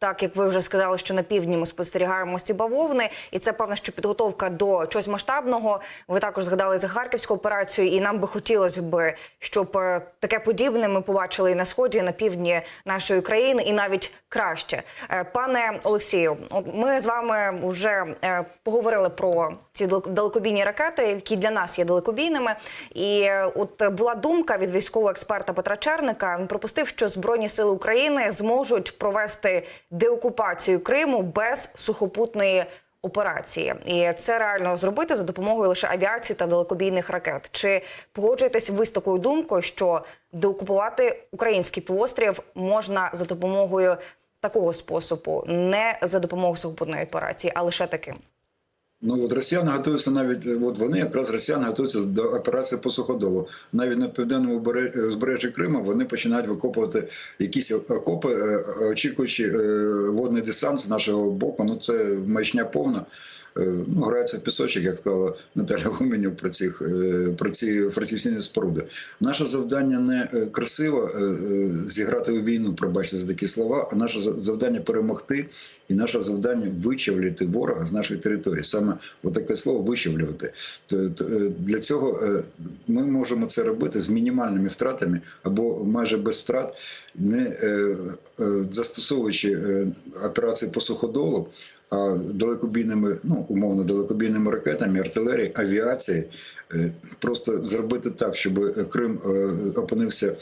Так як ви вже сказали, що на півдні ми спостерігаємо ці бавовни, і це певно, що підготовка до чогось масштабного. Ви також згадали за харківську операцію, і нам би хотілося б, щоб е, таке подібне ми побачили і на сході, і на півдні нашої країни, і навіть краще. Е, Пане Олексію, ми з вами вже е, поговорили про ці далеко- далекобійні ракети, які для нас є далекобійними. І от була думка від військового експерта Петра Черника. Він пропустив, що збройні сили України зможуть провести деокупацію Криму без сухопутної операції, і це реально зробити за допомогою лише авіації та далекобійних ракет. Чи погоджуєтесь ви з такою думкою, що деокупувати український півострів можна за допомогою такого способу, не за допомогою сухопутної операції, а лише таким? Ну от росіяни готуються навіть е, от вони якраз росіяни готуються до операції по суходолу. Навіть на південному е, збережжі Криму вони починають викопувати якісь окопи, е, очікуючи водний десант з нашого боку. Ну це маячня повна. Е, Ну, грається в пісочок, як сказала Наталя Гуменюк про ці, про ці фортифікаційні споруди. Наше завдання не е, красиво е, е, зіграти у війну, пробачте за такі слова, а наше за- завдання перемогти, і наше завдання вичавлювати ворога з нашої території. Саме таке слово вичавлювати. Е, Для цього е, ми можемо це робити з мінімальними втратами або майже без втрат, не е, е, застосовуючи е, операції по суходолу, далекобійними, ну умовно далекобійними ракетами, артилерії, авіацією, е, просто зробити так, щоб Крим е, опинився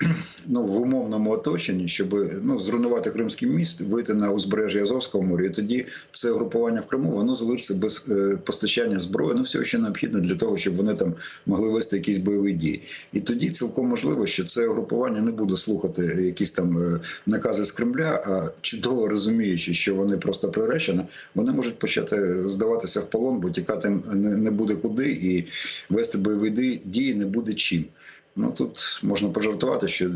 ну, в умовному оточенні, щоб ну, зруйнувати Кримський міст, вийти на узбережжя Азовського моря. І тоді це групування в Криму воно залишиться без е, постачання зброї, ну всього, що необхідно для того, щоб вони там могли вести якісь бойові дії. І тоді цілком можливо, що це групування не буде слухати якісь там е, накази з Кремля, а чудово розуміючи, що вони просто приречені, вони можуть почати здаватися в полон, бо тікати не, буде куди, і вести бойові дії не буде чим. Ну тут можна пожартувати, що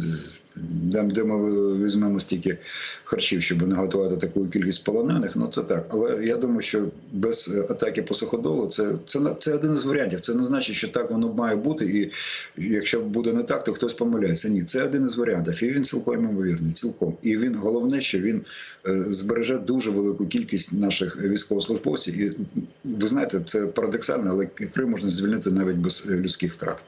де, ми візьмемо стільки харчів, щоб не готувати таку кількість полонених. Ну це так. Але я думаю, що без е, атаки по суходолу це, це, це один із варіантів. Це не значить, що так воно має бути, і якщо буде не так, то хтось помиляється. Ні, це один із варіантів. І він цілком ймовірний, цілком. І він головне, що він е, збереже дуже велику кількість наших військовослужбовців. І ви знаєте, це парадоксально, але Крим можна звільнити навіть без е, людських втрат.